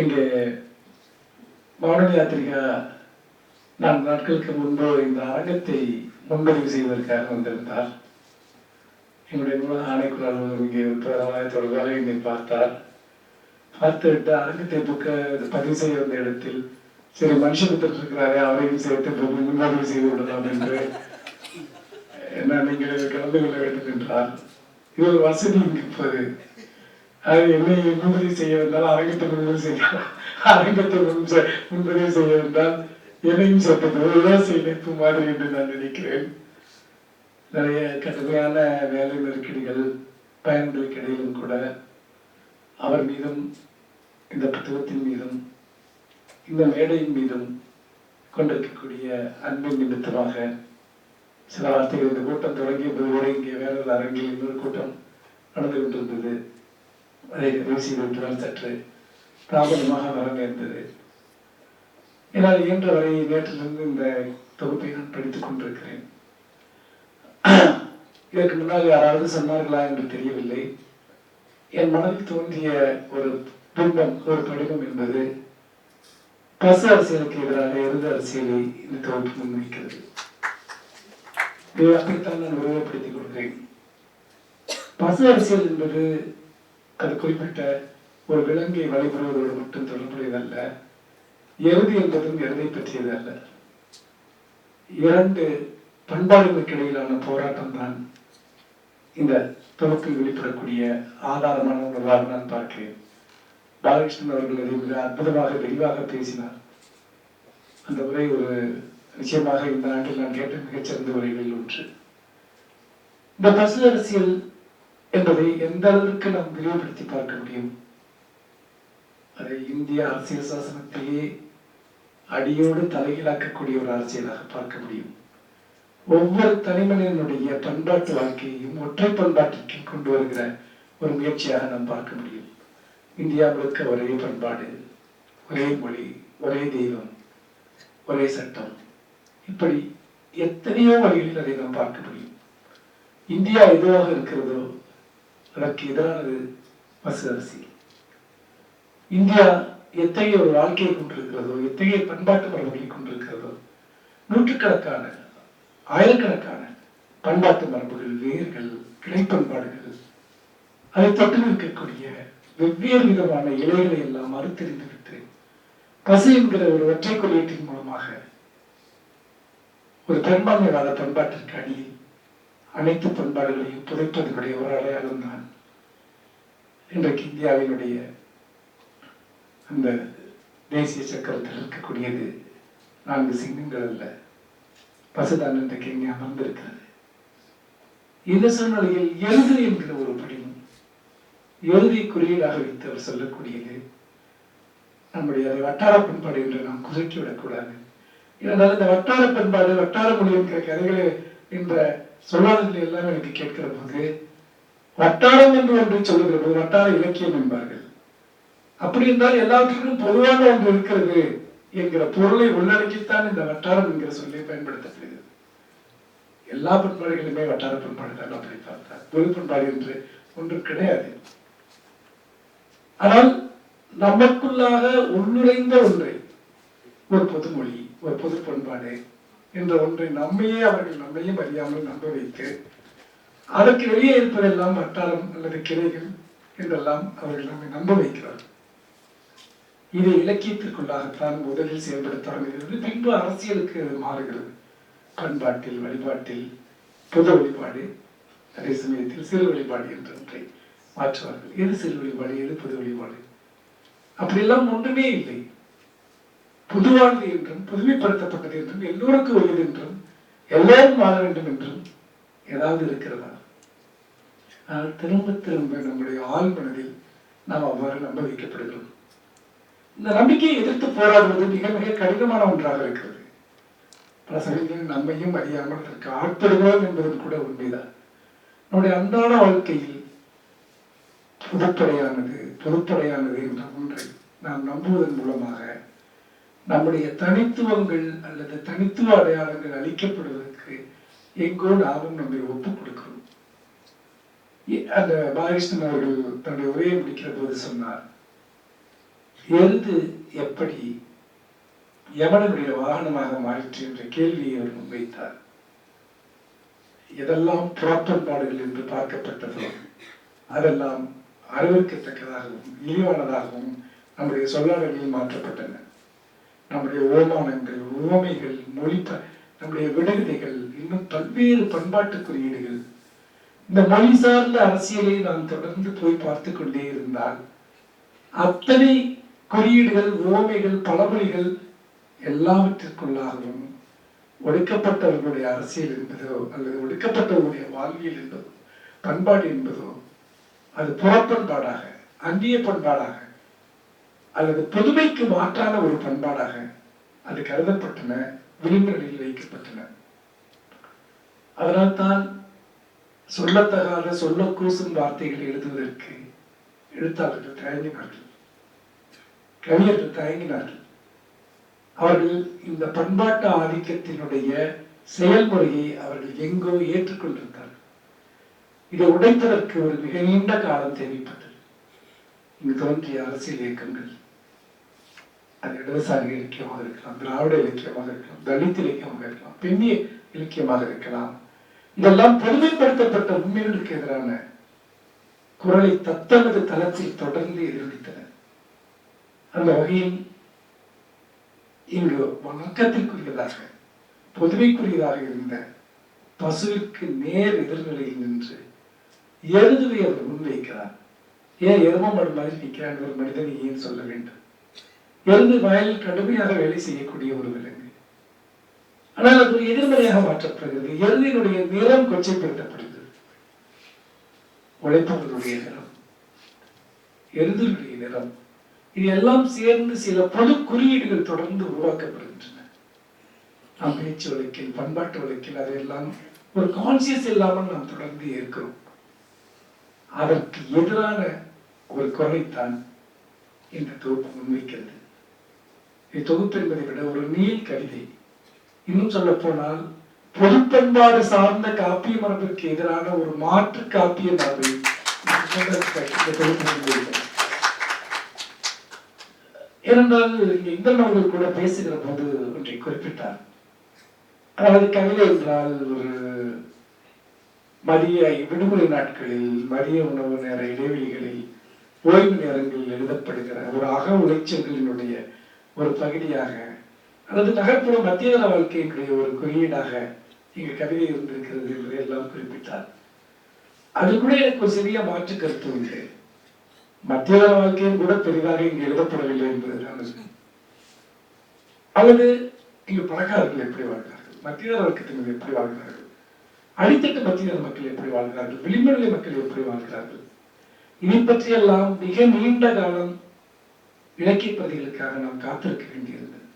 இங்கே மௌன யாத்திரிகா நான்கு நாட்களுக்கு முன்பு இந்த அரங்கத்தை முன்பதிவு செய்வதற்காக வந்திருந்தார். எங்களுடைய நூலக ஆணைக்குழு அலுவலர் இங்கே பிரதமராக வேலை என்னை பார்த்தார். பார்த்துவிட்டு அரங்கத்தை புக்க பதிவு செய்ய வந்த இடத்தில் சரி மனுஷபுத்தர் இருக்கிறாரே அவரையும் சேர்த்து முன்பதிவு செய்து விடலாம் என்று என்ன நீங்கள் கலந்து கொள்ள வேண்டும் என்றார். இது ஒரு வசதி இங்கு இருப்பது. அது என்னை முன்பதிவு செய்ய வந்தால் அரங்கத்தை முன்பதிவு செய்ய அரங்கத்தை முன்பதிவு செய்ய வந்தால் என்னையும் சேர்த்து ஒரு மாதிரி என்று நான் நினைக்கிறேன். நிறைய கடுமையான வேலை நெருக்கடிகள் பயன்களுக்கு இடையிலும் கூட அவர் மீதும் இந்த புத்தகத்தின் மீதும் இந்த மேடையின் மீதும் கொண்டிருக்கக்கூடிய அன்பின் நிமித்தமாக சில வார்த்தைகள் இந்த கூட்டம் தொடங்கிய போது இங்கே வேறொரு அரங்கில் இன்னொரு கூட்டம் நடந்து கொண்டிருந்தது. அதை நிறைவு சற்று தாமதமாக வர நேர்ந்தது என்னால் இயன்ற வரை நேற்றிலிருந்து இந்த தொகுப்பை நான் படித்துக் கொண்டிருக்கிறேன். இதற்கு முன்னால் யாராவது சொன்னார்களா என்று தெரியவில்லை. என் மனதில் தோன்றிய ஒரு பிம்பம் ஒரு படிமம் என்பது பசு அரசியலுக்கு எதிராக எருது அரசியலை இந்த தொகுப்பு முன்வைக்கிறது. இதை அப்படித்தான் நான் உருவப்படுத்திக் கொள்கிறேன். பசு அரசியல் என்பது அது குறிப்பிட்ட ஒரு விலங்கை வழிபடுவதோடு மட்டும் தொடர்புடையதல்ல. எருது என்பதும் எருதை பற்றியது அல்ல இரண்டு பண்பாடுகளுக்கு இடையிலான போராட்டம் தான் இந்த தொகுப்பில் வெளிப்படக்கூடிய ஆதாரமான உணர்வாக நான் பார்க்கிறேன். பாலகிருஷ்ணன் அவர்கள் அதை மிக அற்புதமாக விரிவாக பேசினார். அந்த உரை ஒரு நிச்சயமாக இந்த ஆண்டில் நான் கேட்ட மிகச்சிறந்த உரைகளில் ஒன்று. இந்த பசு அரசியல் என்பதை எந்த அளவிற்கு நாம் விரிவுபடுத்தி பார்க்க முடியும்? அதை இந்திய அரசியல் சாசனத்திலேயே அடியோடு தலைகீழாக்கக்கூடிய ஒரு அரசியலாக பார்க்க முடியும். ஒவ்வொரு தனிமனிதனுடைய பண்பாட்டு வாழ்க்கையையும் ஒற்றை பண்பாட்டிற்கு கொண்டு வருகிற ஒரு முயற்சியாக நாம் பார்க்க முடியும். இந்தியா முழுக்க ஒரே பண்பாடு ஒரே மொழி ஒரே தெய்வம் ஒரே சட்டம். இப்படி எத்தனையோ வழிகளில் அதை நாம் பார்க்க முடியும். இந்தியா எதுவாக இருக்கிறதோ அதற்கு எதிரானது பசு அரசியல் இந்தியா எத்தகைய ஒரு வாழ்க்கையை கொண்டிருக்கிறதோ எத்தகைய பண்பாட்டு மரபுகளை கொண்டிருக்கிறதோ நூற்றுக்கணக்கான ஆயிரக்கணக்கான பண்பாட்டு மரபுகள் வேர்கள் கிளைப்பண்பாடுகள் அதை தொட்டு நிற்கக்கூடிய வெவ்வேறு விதமான இலைகளை எல்லாம் மறுத்தெறிந்து விட்டு பசு என்கிற ஒரு ஒற்றை குறியீட்டின் மூலமாக ஒரு பெரும்பான்மைவாத பண்பாட்டிற்கு அடியில் அனைத்து பண்பாடுகளையும் புதைப்பதனுடைய ஒரு அடையாளம் தான் இன்றைக்கு இந்தியாவினுடைய அந்த தேசிய சக்கரத்தில் இருக்கக்கூடியது நான்கு சிங்கங்கள் அல்ல. பசுதான் இன்றைக்கு இங்கே அமர்ந்திருக்கிறது. இந்த சூழ்நிலையில் எழுது என்கிற ஒரு படிமம் எழுதி குறியீடாக வைத்து அவர் சொல்லக்கூடியது நம்முடைய அதை வட்டார பண்பாடு என்று நாம் குறைத்து விடக்கூடாது இருந்தாலும் இந்த வட்டார பண்பாடு வட்டார மொழி என்கிற கதைகளை என்ற சொல்லாததில் எல்லாம் எனக்கு கேட்கிற போது வட்டாரம் என்று ஒன்று சொல்லுகிற போது வட்டார இலக்கியம் என்பார்கள். அப்படி என்றால் எல்லாவற்றுக்கும் பொதுவான ஒன்று இருக்கிறது என்கிற பொருளை உள்ளடக்கித்தான் இந்த வட்டாரம் என்கிற சொல்லை பயன்படுத்தப்படுகிறது. எல்லா பண்பாடுகளுமே வட்டார பண்பாடு தான் அப்படி பார்த்தார் பொது பண்பாடு என்று ஒன்று கிடையாது. ஆனால் நமக்குள்ளாக உள்நுழைந்த ஒன்றை ஒரு பொதுமொழி ஒரு பொது பண்பாடு என்ற ஒன்றை நம்மையே அவர்கள் நம்மையும் அறியாமல் நம்ப வைத்து அதற்கு வெளியே இருப்பதெல்லாம் வட்டாரம் அல்லது கிளைகள் என்றெல்லாம் அவர்கள் நம்மை நம்ப வைக்கிறார்கள். இது இலக்கியத்திற்குள்ளாகத்தான் முதலில் செயல்பட தொடங்குகிறது. பின்பு அரசியலுக்கு அது மாறுகிறது. பண்பாட்டில் வழிபாட்டில் புத வழிபாடு அதே சமயத்தில் சிறு வழிபாடு என்ற ஒன்றை மாற்றுவார்கள். எது சிறு வழிபாடு? எது புது வழிபாடு? அப்படியெல்லாம் ஒன்றுமே இல்லை. புதுவாழ்வு என்றும் புதுமைப்படுத்தப்பட்டது என்றும் எல்லோருக்கும் உள்ளது என்றும் எல்லோரும் வாழ வேண்டும் என்றும் ஏதாவது இருக்கிறதா? ஆனால் திரும்ப திரும்ப நம்முடைய ஆள் மனதில் நாம் அவ்வாறு நம்ப வைக்கப்படுகிறோம். இந்த நம்பிக்கையை எதிர்த்து போராடுவது மிக மிக கடினமான ஒன்றாக இருக்கிறது. பல சமயங்களில் நம்மையும் அறியாமல் அதற்கு ஆட்படுகிறோம் என்பதும் கூட உண்மைதான். நம்முடைய அன்றாட வாழ்க்கையில் பொதுப்படையானது பொதுப்படையானது என்ற ஒன்றை நாம் நம்புவதன் மூலமாக நம்முடைய தனித்துவங்கள் அல்லது தனித்துவ அடையாளங்கள் அளிக்கப்படுவதற்கு எங்கோ நாமும் நம்மை ஒப்புக் கொடுக்கிறோம். அந்த பாலகிருஷ்ணன் அவர்கள் தன்னுடைய உரையை முடிக்கிற போது சொன்னார் எருது எப்படி யமனனுடைய வாகனமாக மாறிற்று என்ற கேள்வியை அவர் முன்வைத்தார். எதெல்லாம் புறப்பண்பாடுகள் என்று பார்க்கப்பட்டதோ அதெல்லாம் அறிவிக்கத்தக்கதாகவும் இழிவானதாகவும் நம்முடைய சொல்லாடலில் மாற்றப்பட்டன. நம்முடைய ஓமானங்கள் உவமைகள் மொழி ப- நம்முடைய விடுகதைகள் இன்னும் பல்வேறு பண்பாட்டு குறியீடுகள் இந்த மொழி சார்ந்த அரசியலை நாம் தொடர்ந்து போய் பார்த்து கொண்டே இருந்தால் அத்தனை குறியீடுகள் உவமைகள் பழமொழிகள் எல்லாவற்றிற்குள்ளாகவும் ஒடுக்கப்பட்டவர்களுடைய அரசியல் என்பதோ அல்லது ஒடுக்கப்பட்டவர்களுடைய வாழ்வியல் என்பதோ பண்பாடு என்பதோ அது புறப்பண்பாடாக அந்நிய பண்பாடாக அல்லது புதுமைக்கு மாற்றான ஒரு பண்பாடாக அது கருதப்பட்டன விளிம்புகளில் வைக்கப்பட்டன. அதனால்தான் சொல்லத்தகாத சொல்ல கூசும் வார்த்தைகளை எழுதுவதற்கு எழுத்தாளர்கள் தயங்கினார்கள். கவிஞர்கள் தயங்கினார்கள். அவர்கள் இந்த பண்பாட்டு ஆதிக்கத்தினுடைய செயல்முறையை அவர்கள் எங்கோ ஏற்றுக்கொண்டிருந்தார்கள். இதை உடைப்பதற்கு ஒரு மிக நீண்ட காலம் தேவைப்பட்டது. இங்கு தோன்றிய அரசியல் இயக்கங்கள். அது இடதுசாரி இலக்கியமாக இருக்கலாம் திராவிட இலக்கியமாக இருக்கலாம் தலித் இலக்கியமாக இருக்கலாம் பெண்ணிய இலக்கியமாக இருக்கலாம். இதெல்லாம் பொதுமைப்படுத்தப்பட்ட உண்மைகளுக்கு எதிரான குரலை தத்தனது தளத்தில் தொடர்ந்து எதிரொலித்தன. அந்த வகையில் இங்கு வணக்கத்திற்குரியதாக பொதுமைக்குரியதாக இருந்த பசுவிற்கு நேர் எதிர்நிலையில் நின்று எருதுவை அவர் முன்வைக்கிறார். ஏன் எருமம் மாதிரி நிற்கிறான் ஒரு மனிதனை ஏன் சொல்ல வேண்டும்? மருந்து வயலில் கடுமையாக வேலை செய்யக்கூடிய ஒரு விலங்கு. ஆனால் அது ஒரு எதிர்மறையாக மாற்றப்படுகிறது. எருதினுடைய நிறம் கொச்சைப்படுத்தப்படுகிறது. உழைப்பவர்களுடைய நிறம் எருதினுடைய நிறம் இது எல்லாம் சேர்ந்து சில பொது குறியீடுகள் தொடர்ந்து உருவாக்கப்படுகின்றன. நாம் பேச்சு வழக்கில் பண்பாட்டு வழக்கில் அதையெல்லாம் ஒரு கான்சியஸ் இல்லாமல் நாம் தொடர்ந்து இருக்கிறோம் அதற்கு எதிரான ஒரு குரலைத்தான் இந்த தொகுப்பு முன்வைக்கிறது இத்தொகுப்பு தொகுப்பென்பதை விட ஒரு நீள் கவிதை. இன்னும் சொல்ல போனால் பொதுப்பண்பாடு சார்ந்த காப்பிய மரபிற்கு எதிரான ஒரு மாற்று காப்பிய மரபை இந்த ஏனென்றால் இந்திரன் அவர்கள் கூட பேசுகிற போது ஒன்றை குறிப்பிட்டார். அதாவது கவிதை என்றால் ஒரு மதிய விடுமுறை நாட்களில் மதிய உணவு நேர இடைவெளிகளில் ஓய்வு நேரங்களில் எழுதப்படுகிற ஒரு அக உளைச்சல்களினுடைய ஒரு பகுதியாக. அல்லது நகர்ப்புற மத்தியதர வாழ்க்கையினுடைய ஒரு குறியீடாக எங்கள் கவிதை இருந்திருக்கிறது என்பதை எல்லாம் குறிப்பிட்டார். அது கூட எனக்கு ஒரு சிறிய மாற்று கருத்து உண்டு. மத்தியதர வாழ்க்கையும் கூட பெரிதாக இங்கு எழுதப்படவில்லை என்பதுதான் உண்மை. அல்லது இங்கு பணக்காரர்கள் எப்படி வாழ்கிறார்கள் மத்தியதர வர்க்கத்தினர் எப்படி வாழ்கிறார்கள் அடித்தட்டு மத்தியதர மக்கள் எப்படி வாழ்கிறார்கள் விளிம்புநிலை மக்கள் எப்படி வாழ்கிறார்கள் இதை பற்றியெல்லாம் மிக நீண்ட காலம் இலக்கிய பிரதிகளுக்காக நாம் காத்திருக்க வேண்டியிருந்தது.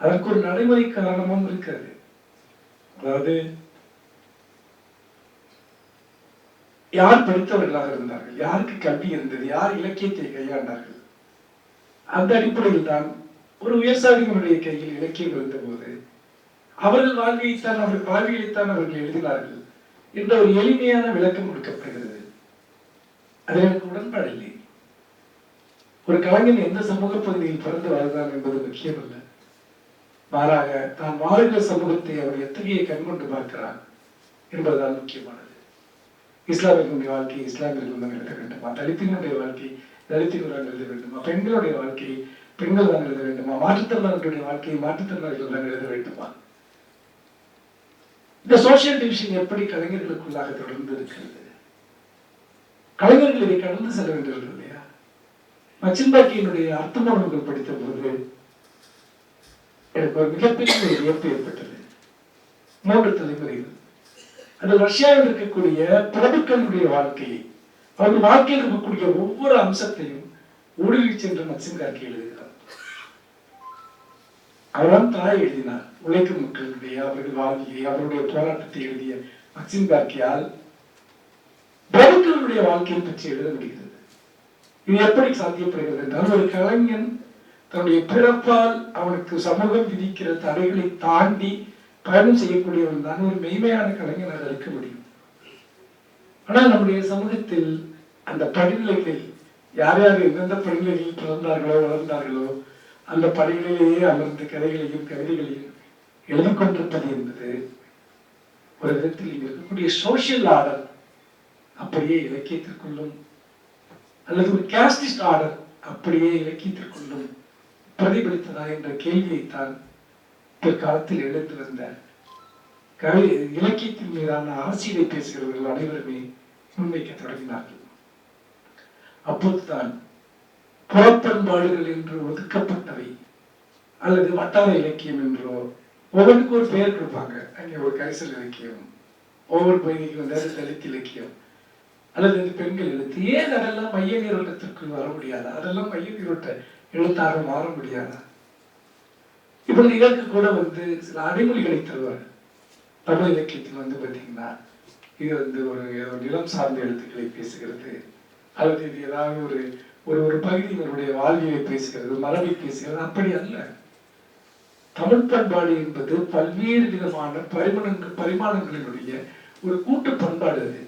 அதற்கு ஒரு நடைமுறை காரணமும் இருக்கிறது. அதாவது யார் படித்தவர்களாக இருந்தார்கள்? யாருக்கு கல்வி இருந்தது? யார் இலக்கியத்தை கையாண்டார்கள்? அந்த அடிப்படையில் தான் ஒரு உயர்சாதிகளுடைய கையில் இலக்கியம் இருந்தபோது அவர்கள் வாழ்வியைத்தான் அவர்கள் வாழ்வியலைத்தான் அவர்கள் எழுதினார்கள் என்ற ஒரு எளிமையான விளக்கம் கொடுக்கப்படுகிறது. அதில் எனக்கு உடன்பாடு இல்லை. ஒரு கலைஞன் எந்த சமூக பகுதியில் பிறந்து வாழ்ந்தான் என்பது முக்கியமல்ல. மாறாக தான் வாழ்கிற சமூகத்தை அவர் எத்தகைய கண்கொண்டு பார்க்கிறார் என்பதுதான் முக்கியமானது. இஸ்லாமியர்களுடைய வாழ்க்கை இஸ்லாமியர்கள் தான் எழுத வேண்டுமா. தலித்தினுடைய வாழ்க்கை தலித்தினர் தான் எழுத வேண்டுமா. பெண்களுடைய வாழ்க்கை பெண்கள் தான் எழுத வேண்டுமா. மாற்றுத்திறனாளிகளுடைய வாழ்க்கையை மாற்றுத்திறனாளிகள் தான் எழுத வேண்டுமா? இந்த சோசியல் டிவிஷன் எப்படி கலைஞர்களுக்குள்ளாக தொடர்ந்து இருக்கிறது? கலைஞர்கள் இதை கடந்து செல்ல வேண்டியிருக்கிறது இல்லையா மச்சின்பாக்கியினுடைய அர்த்தமானவர்கள் படித்த போது எனக்கு ஒரு மிகப்பெரிய ஒரு ஏற்பட்டது. மூன்று தலைமுறைகள். அது ரஷ்யாவில் இருக்கக்கூடிய பிரபுக்களுடைய வாழ்க்கையை அவர்கள் வாழ்க்கையில் இருக்கக்கூடிய ஒவ்வொரு அம்சத்தையும் ஊடுருவி சென்று மக்சிம் கார்கி எழுதுகிறார். அவர்தான் தாய் எழுதினார். உழைக்கும் மக்களுடைய அவர்கள் வாழ்க்கையை அவருடைய போராட்டத்தை எழுதிய மச்சின் கார்கியால் பிரபுக்களுடைய வாழ்க்கையை பற்றி எழுத முடிகிறது. இது எப்படி சாத்தியப்படுகிறது? என்றால் ஒரு கலைஞன் தன்னுடைய பிறப்பால் அவனுக்கு சமூகம் விதிக்கிற தடைகளை தாண்டி பயணம் செய்யக்கூடியவன் தான் ஒரு மெய்மையான கலைஞனாக இருக்க முடியும். ஆனால் நம்முடைய சமூகத்தில் அந்த படிநிலைகளில் யார் யார் எந்தெந்த பணிகளில் பிறந்தார்களோ வளர்ந்தார்களோ அந்த பணிகளிலேயே அமர்ந்து கதைகளையும் கவிதைகளையும் எழுதி கொண்டிருப்பது என்பது ஒரு விதத்தில் இருக்கக்கூடிய சோசியல் ஆர்டர் அப்படியே இலக்கியத்திற்குள்ளும் அல்லது ஒரு கேஸ்டிஸ்ட் ஆர்டர் அப்படியே இலக்கியத்திற்குள்ளும் பிரதிபலித்ததா என்ற கேள்வியைத்தான் பிற்காலத்தில் எழுந்து வந்த கவி இலக்கியத்தின் மீதான அரசியலை பேசுகிறவர்கள் அனைவருமே முன்வைக்க தொடங்கினார்கள். அப்போதுதான் புறப்பண்பாடுகள் என்று ஒதுக்கப்பட்டவை அல்லது வட்டார இலக்கியம் என்றோ ஒவ்வொன்றுக்கு ஒரு பெயர் கொடுப்பாங்க. அங்கே ஒரு கரிசல் இலக்கியம் ஒவ்வொரு பகுதிக்கு வந்து தலித் இலக்கியம் அல்லது இந்த பெண்கள் எழுத்து ஏன் அதெல்லாம் மைய நீரோட்டத்திற்கு வர முடியாதா? அதெல்லாம் மைய நீரோட்ட எழுத்தாக மாற முடியாதா? இப்பொழுது இதற்கு கூட வந்து சில அடைமொழிகளை தருவார் தமிழ் இலக்கியத்தில் வந்து பார்த்தீங்கன்னா இது வந்து ஒரு ஏதோ நிலம் சார்ந்த எழுத்துக்களை பேசுகிறது அல்லது இது ஏதாவது ஒரு ஒரு ஒரு பகுதியினருடைய வாழ்வியலை பேசுகிறது மரபை பேசுகிறது அப்படி அல்ல. தமிழ் பண்பாடு என்பது பல்வேறு விதமான பரிமாணங்கள் பரிமாணங்களினுடைய ஒரு கூட்டு பண்பாடு அது.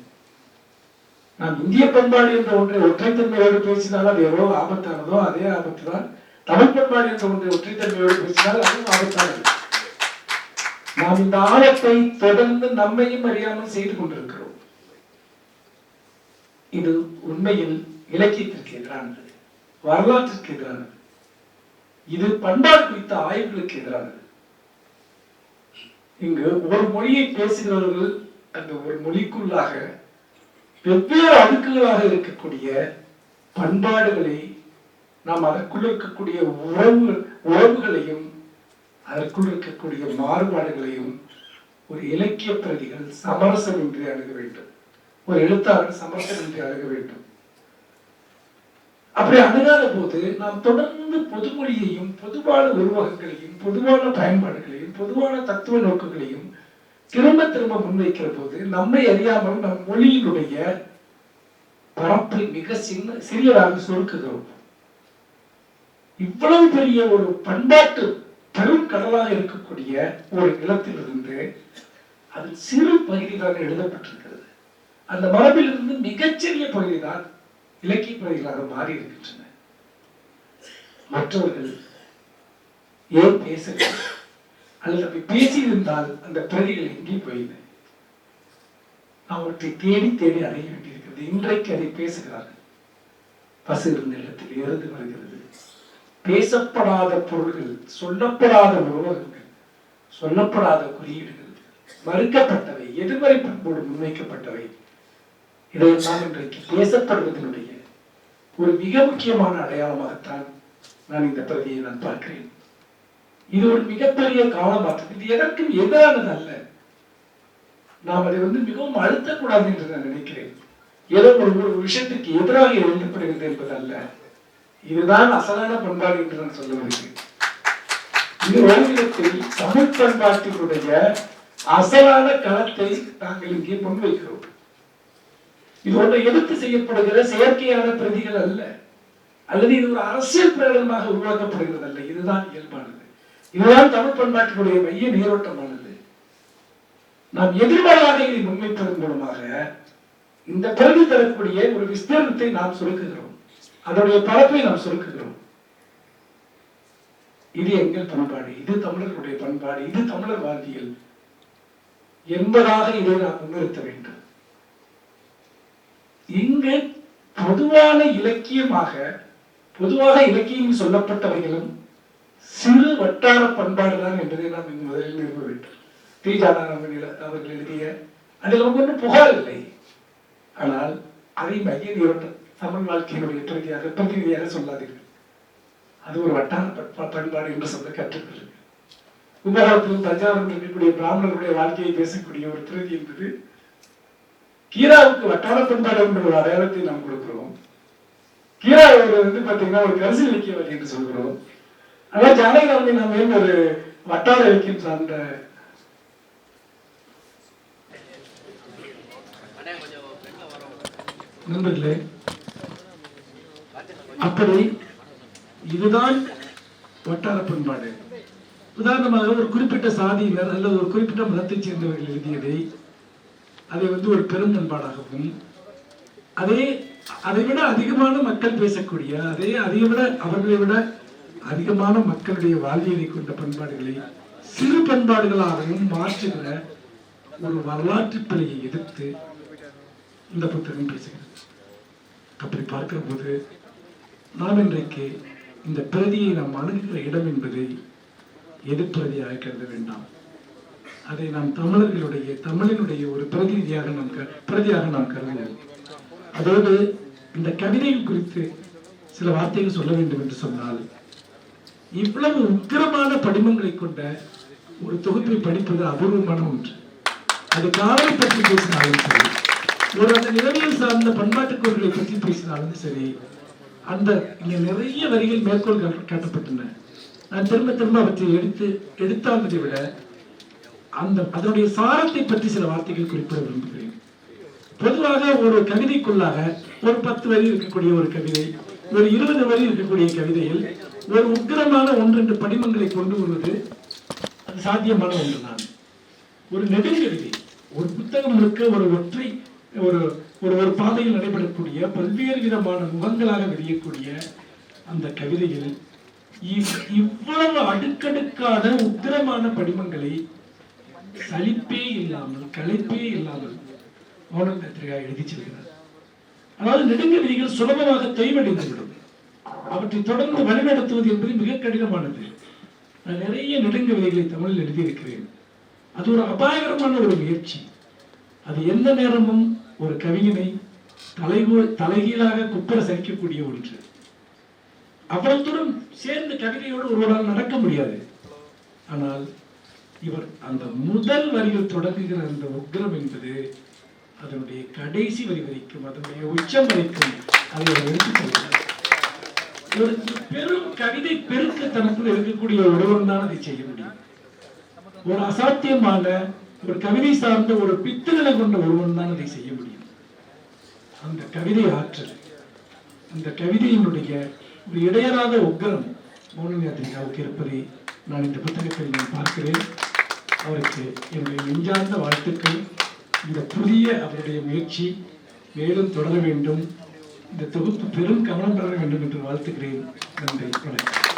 நாம் இந்திய பண்பாடு என்ற ஒன்றை ஒற்றைத்தன்மையோடு பேசினால் அது எவ்வளவு ஆபத்தானதோ அதே ஆபத்து தான் தமிழ் பண்பாடு என்ற ஒன்றை ஒற்றைத்தன்மையோடு பேசினால் அதுவும் ஆபத்தானது. நாம் இந்த ஆழத்தை தொடர்ந்து நம்மையும் அறியாமல் செய்து கொண்டிருக்கிறோம். இது உண்மையில் இலக்கியத்திற்கு எதிரானது வரலாற்றிற்கு எதிரானது. இது பண்பாடு குறித்த ஆய்வுகளுக்கு எதிரானது. இங்கு ஒரு மொழியை பேசுகிறவர்கள் அந்த ஒரு மொழிக்குள்ளாக வெவ்வேறு அடுக்குகளாக இருக்கக்கூடிய பண்பாடுகளை நாம் அதற்குள் இருக்கக்கூடிய உறவு உறவுகளையும் அதற்குள் இருக்கக்கூடிய மாறுபாடுகளையும் ஒரு இலக்கிய பிரதிகள் சமரசமின்றி அணுக வேண்டும். ஒரு எழுத்தாளர் சமரசமின்றி அணுக வேண்டும். அப்படி அணுகாத போது நாம் தொடர்ந்து பொதுமொழியையும் பொதுவான உருவகங்களையும் பொதுவான பயன்பாடுகளையும் பொதுவான தத்துவ நோக்குகளையும் திரும்ப திரும்ப முன்வைக்கிற போது நம்மை அறியாமல் நம் மொழியினுடைய பரப்பை மிக சின்ன சிறியதாக சுருக்குகிறோம் இவ்வளவு பெரிய ஒரு பண்பாட்டு பெரும் கடலாக இருக்கக்கூடிய ஒரு நிலத்திலிருந்து அது சிறு பகுதி தான் எழுதப்பட்டிருக்கிறது. அந்த மரபிலிருந்து மிகச்சிறிய பகுதி தான் இலக்கிய பகுதிகளாக மாறி இருக்கின்றன. மற்றவர்கள் ஏன் பேசுகிறார்கள் அல்லது அப்படி பேசியிருந்தால் அந்த பிரதிகள் எங்கே போயின? அவற்றை தேடி தேடி அடைய வேண்டியிருக்கிறது. இன்றைக்கு அதை பேசுகிறார்கள். பசு நிலத்தில் இருந்து வருகிறது. பேசப்படாத பொருள்கள் சொல்லப்படாத உருவகங்கள் சொல்லப்படாத குறியீடுகள் மறுக்கப்பட்டவை எதிர்மறை பண்போடு முன்வைக்கப்பட்டவை. இதையெல்லாம் இன்றைக்கு பேசப்படுவதனுடைய ஒரு மிக முக்கியமான அடையாளமாகத்தான் நான் இந்த பிரதியை நான் பார்க்கிறேன். இது ஒரு மிகப்பெரிய காலமாற்றம் இது எதற்கும் எதிரானது அல்ல. நாம் அதை வந்து மிகவும் அழுத்தக்கூடாது என்று நான் நினைக்கிறேன். ஏதோ ஒரு ஒரு விஷயத்துக்கு எதிராக எழுதப்படுகிறது என்பது அல்ல இதுதான் அசலான பண்பாடு என்று நான் சொல்ல வருகிறேன் இது தமிழ் பண்பாட்டினுடைய அசலான களத்தை நாங்கள் இங்கே முன்வைக்கிறோம் இது ஒன்று எதிர்த்து செய்யப்படுகிற செயற்கையான பிரதிகள் அல்ல. அல்லது இது ஒரு அரசியல் பிரகடனமாக உருவாக்கப்படுகிறது அல்ல. இதுதான் இயல்பானது. இதுதான் தமிழ் பண்பாட்டினுடைய மைய நீரோட்டமானது நாம் எதிர்மறையாக இதை முன்வைப்பதன் மூலமாக இந்த பிரதி தரக்கூடிய ஒரு விஸ்தீர்ணத்தை நாம் சுருக்குகிறோம். அதனுடைய பரப்பை நாம் சுருக்குகிறோம். இது எங்கள் பண்பாடு இது தமிழர்களுடைய பண்பாடு இது தமிழர் வாழ்வியல் என்பதாக இதை நாம் முன்னிறுத்த வேண்டும். இங்கு பொதுவான இலக்கியமாக பொதுவாக இலக்கியம் சொல்லப்பட்டவைகளும் சிறு வட்டார பண்பாடுதான் என்பதை நாம் இங்கு முதலில் நிறுவ வேண்டும். டி. ஜானராமன் அவர்கள் எழுதிய அதில் நமக்கு ஒன்றும் புகார் இல்லை. ஆனால் அதை மைய நீரோட்டம் தமிழ் வாழ்க்கையினுடைய பிரதியாக பிரதிநிதியாக சொல்லாதீர்கள். அது ஒரு வட்டார பண்பா- பண்பாடு என்று சொல்ல கற்றுக்கொள்ளுங்கள். கும்பகோணத்திலும் தஞ்சாவூரில் இருக்கக்கூடிய பிராமணர்களுடைய வாழ்க்கையை பேசக்கூடிய ஒரு பிரதி என்பது கீராவுக்கு வட்டார பண்பாடு என்ற ஒரு அடையாளத்தை நாம் கொடுக்கிறோம். கீரா வந்து பார்த்தீங்கன்னா ஒரு கரிசல் இலக்கியவாதி என்று சொல்கிறோம். ஆனால் ஜானகிராமனை நம்ம ஏன் ஒரு வட்டார இலக்கியம் சார்ந்த நண்பர்களே அப்படி இதுதான் வட்டார பண்பாடு. உதாரணமாக ஒரு குறிப்பிட்ட சாதியினர் அல்லது ஒரு குறிப்பிட்ட மதத்தைச் சேர்ந்தவர்கள் எழுதியதை அதை வந்து ஒரு பெரும் பண்பாடாகவும் அதே அதை விட அதிகமான மக்கள் பேசக்கூடிய அதே அதை விட அவர்களை விட அதிகமான மக்களுடைய வாழ்வியலை கொண்ட பண்பாடுகளை சிறு பண்பாடுகளாகவும் மாற்றுகிற ஒரு வரலாற்று பிழையை எதிர்த்து இந்த புத்தகம் பேசுகிறது. அப்படி பார்க்கிற போது நாம் இன்றைக்கு இந்த பிரதியை நாம் அணுகுகிற இடம் என்பதை எதிர்பிரதியாக கருத வேண்டாம். அதை நாம் தமிழர்களுடைய தமிழினுடைய ஒரு பிரதிநிதியாக நாம் க- பிரதியாக நாம் கருதுவோம். அதோடு இந்த கவிதைகள் குறித்து சில வார்த்தைகள் சொல்ல வேண்டும் என்று சொன்னால் இவ்வளவு உக்கிரமான படிமங்களை கொண்ட ஒரு தொகுப்பை படிப்பது அபூர்வமான ஒன்று. அது காவலை பற்றி பேசினாலும் சரி ஒரு அந்த நிலவியல் சார்ந்த பண்பாட்டு கோர்களை பற்றி பேசினாலும் சரி அந்த இங்க நிறைய வரிகள் மேற்கோள் காட்டப்பட்டன நான் திரும்ப திரும்ப அவற்றை எடுத்து எடுத்தாமதை விட அந்த அதனுடைய சாரத்தை பற்றி சில வார்த்தைகள் குறிப்பிட விரும்புகிறேன். பொதுவாக ஒரு கவிதைக்குள்ளாக ஒரு பத்து வரி இருக்கக்கூடிய ஒரு கவிதை ஒரு இருபது வரி இருக்கக்கூடிய கவிதையில் ஒரு உக்கிரமான ஒன்றென்று படிமங்களை கொண்டு வருவது அது சாத்தியமான ஒன்றுதான். ஒரு நெடுங்கவிதை ஒரு புத்தகம் முழுக்க ஒரு ஒற்றை ஒரு ஒரு ஒரு பாதையில் நடைபெறக்கூடிய பல்வேறு விதமான முகங்களாக வெளியக்கூடிய அந்த கவிதையில் இவ்- இவ்வளவு அடுக்கடுக்கான உக்கிரமான படிமங்களை சலிப்பே இல்லாமல் களைப்பே இல்லாமல் மௌனம் கத்திரிக்காய் எழுதி செல்கிறார். அதாவது நெடுங்கவிதிகள் சுலபமாக தொய்வடைந்துவிடும் அவற்றை தொடர்ந்து வழிநடத்துவது என்பது மிக கடினமானது. நான் நிறைய நெடுங்கவிதைகளை தமிழில் எழுதியிருக்கிறேன். அது ஒரு அபாயகரமான ஒரு முயற்சி. அது எந்த நேரமும் ஒரு கவிஞனை தலைகூ தலைகீழாக குப்புற சரிக்கக்கூடிய ஒன்று. அவ்வளவு தூரம் சேர்ந்து கவிதையோடு ஒருவரால் நடக்க முடியாது. ஆனால் இவர் அந்த முதல் வரியில் தொடங்குகிற அந்த உக்ரம் என்பது அதனுடைய கடைசி வரி வரைக்கும் அதனுடைய உச்சம் வரைக்கும் அதை அவர் ஒரு பெரும் கவிதை பெருக்கு தனக்குள் இருக்கக்கூடிய ஒருவன் தான் அதை செய்ய முடியும். ஒரு அசாத்தியமான ஒரு கவிதை சார்ந்த ஒரு பித்தளை கொண்ட ஒருவன் தான் அதை செய்ய முடியும். அந்த கவிதை ஆற்றல் அந்த கவிதையினுடைய ஒரு இடையறாத உக்கிரம் மௌனஞாத்திரிகாவுக்கு இருப்பதை நான் இந்த புத்தகத்தில் நான் பார்க்கிறேன். அவருக்கு என்னுடைய நெஞ்சார்ந்த வாழ்த்துக்கள். இந்த புதிய அவருடைய முயற்சி மேலும் தொடர வேண்டும். இந்த தொகுப்பு பெரும் கவனம் பெற வேண்டும் என்று வாழ்த்துக்கிறேன் நன்றி. வணக்கம்.